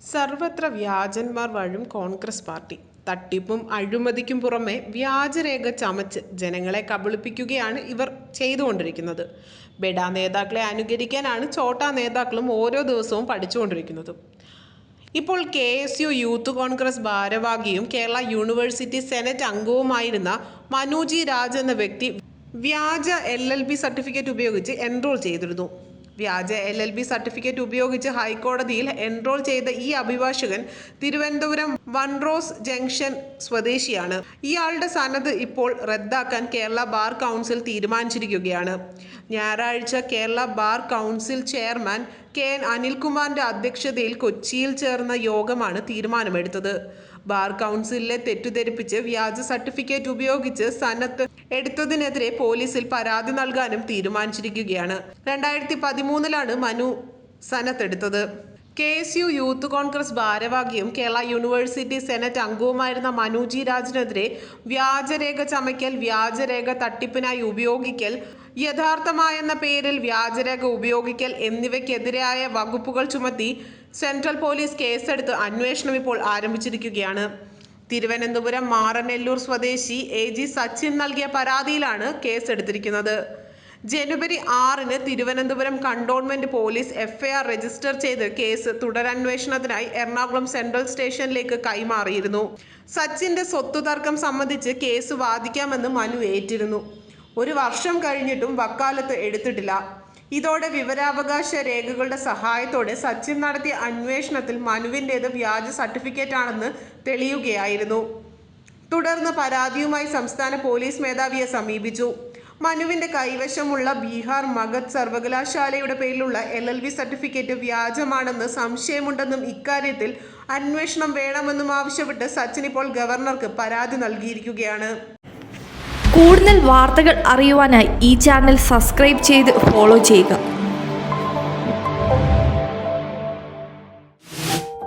സർവത്ര വ്യാജന്മാർ വാഴും കോൺഗ്രസ് പാർട്ടി. തട്ടിപ്പും അഴിമതിക്കും പുറമെ വ്യാജരേഖ ചമച്ച് ജനങ്ങളെ കബളിപ്പിക്കുകയാണ് ഇവർ ചെയ്തുകൊണ്ടിരിക്കുന്നത്. ബെഡാ നേതാക്കളെ അനുകരിക്കാനാണ് ചോട്ടാ നേതാക്കളും ഓരോ ദിവസവും പഠിച്ചുകൊണ്ടിരിക്കുന്നത്. ഇപ്പോൾ K S U youth Congress ഭാരവാഹിയും Kerala university senate അംഗവുമായിരുന്ന മനുജി രാജ് എന്ന വ്യക്തി വ്യാജ എൽ എൽ ബി സർട്ടിഫിക്കറ്റ് ഉപയോഗിച്ച് എൻറോൾ ചെയ്തിരുന്നു. വ്യാജ എൽ എൽ ബി സർട്ടിഫിക്കറ്റ് ഉപയോഗിച്ച് ഹൈക്കോടതിയിൽ എൻറോൾ ചെയ്ത ഈ അഭിഭാഷകൻ തിരുവനന്തപുരം വൺറോസ് ജംഗ്ഷൻ സ്വദേശിയാണ്. ഇയാളുടെ സനത് ഇപ്പോൾ റദ്ദാക്കാൻ കേരള ബാർ കൗൺസിൽ തീരുമാനിച്ചിരിക്കുകയാണ്. ഞായറാഴ്ച Kerala bar council chairman K N അനിൽകുമാറിന്റെ അധ്യക്ഷതയിൽ കൊച്ചിയിൽ ചേർന്ന യോഗമാണ് തീരുമാനമെടുത്തത്. ബാർ കൗൺസിലിനെ തെറ്റിദ്ധരിപ്പിച്ച് വ്യാജ സർട്ടിഫിക്കറ്റ് ഉപയോഗിച്ച് സന്നദ്ധ എടുത്തതിനെതിരെ പോലീസിൽ പരാതി നൽകാനും തീരുമാനിച്ചിരിക്കുകയാണ്. രണ്ടായിരത്തി പതിമൂന്നിലാണ് Manu സനത്തെടുത്തത് K S U youth Congress ഭാരവാഹിയും Kerala university senate അംഗവുമായിരുന്ന മനുജി രാജിനെതിരെ വ്യാജരേഖ ചമയ്ക്കൽ വ്യാജരേഖ തട്ടിപ്പിനായി ഉപയോഗിക്കൽ യഥാർത്ഥമായെന്ന പേരിൽ വ്യാജരേഖ ഉപയോഗിക്കൽ എന്നിവയ്ക്കെതിരായ വകുപ്പുകൾ ചുമത്തി സെൻട്രൽ പോലീസ് കേസെടുത്ത് അന്വേഷണം ഇപ്പോൾ ആരംഭിച്ചിരിക്കുകയാണ്. തിരുവനന്തപുരം മാറനെല്ലൂർ സ്വദേശി എ ജി സച്ചിൻ നൽകിയ പരാതിയിലാണ് കേസെടുത്തിരിക്കുന്നത്. ജനുവരി ആറിന് Thiruvananthapuram cantonment police FIR register ചെയ്ത് കേസ് തുടരന്വേഷണത്തിനായി എറണാകുളം സെൻട്രൽ സ്റ്റേഷനിലേക്ക് കൈമാറിയിരുന്നു. സച്ചിന്റെ സ്വത്ത് തർക്കം സംബന്ധിച്ച് കേസ് വാദിക്കാമെന്ന് മനു ഏറ്റിരുന്നു. ഒരു വർഷം കഴിഞ്ഞിട്ടും വക്കാലത്ത് എടുത്തിട്ടില്ല. ഇതോടെ വിവരാവകാശ രേഖകളുടെ സഹായത്തോടെ സച്ചിൻ നടത്തിയ അന്വേഷണത്തിൽ മനുവിന്റേത് വ്യാജ സർട്ടിഫിക്കറ്റ് ആണെന്ന് തെളിയുകയായിരുന്നു. തുടർന്ന് പരാതിയുമായി സംസ്ഥാന പോലീസ് മേധാവിയെ സമീപിച്ചു. മനുവിന്റെ കൈവശമുള്ള ബീഹാർ മഗധ് സർവകലാശാലയുടെ പേരിലുള്ള എൽ എൽ വി സർട്ടിഫിക്കറ്റ് വ്യാജമാണെന്ന് സംശയമുണ്ടെന്നും ഇക്കാര്യത്തിൽ അന്വേഷണം വേണമെന്നും ആവശ്യപ്പെട്ട് സച്ചിൻ ഇപ്പോൾ ഗവർണർക്ക് പരാതി നൽകിയിരിക്കുകയാണ്. കൂടുതൽ വാർത്തകൾ അറിയുവാനായി ഈ ചാനൽ സബ്സ്ക്രൈബ് ചെയ്ത് ഫോളോ ചെയ്യുക.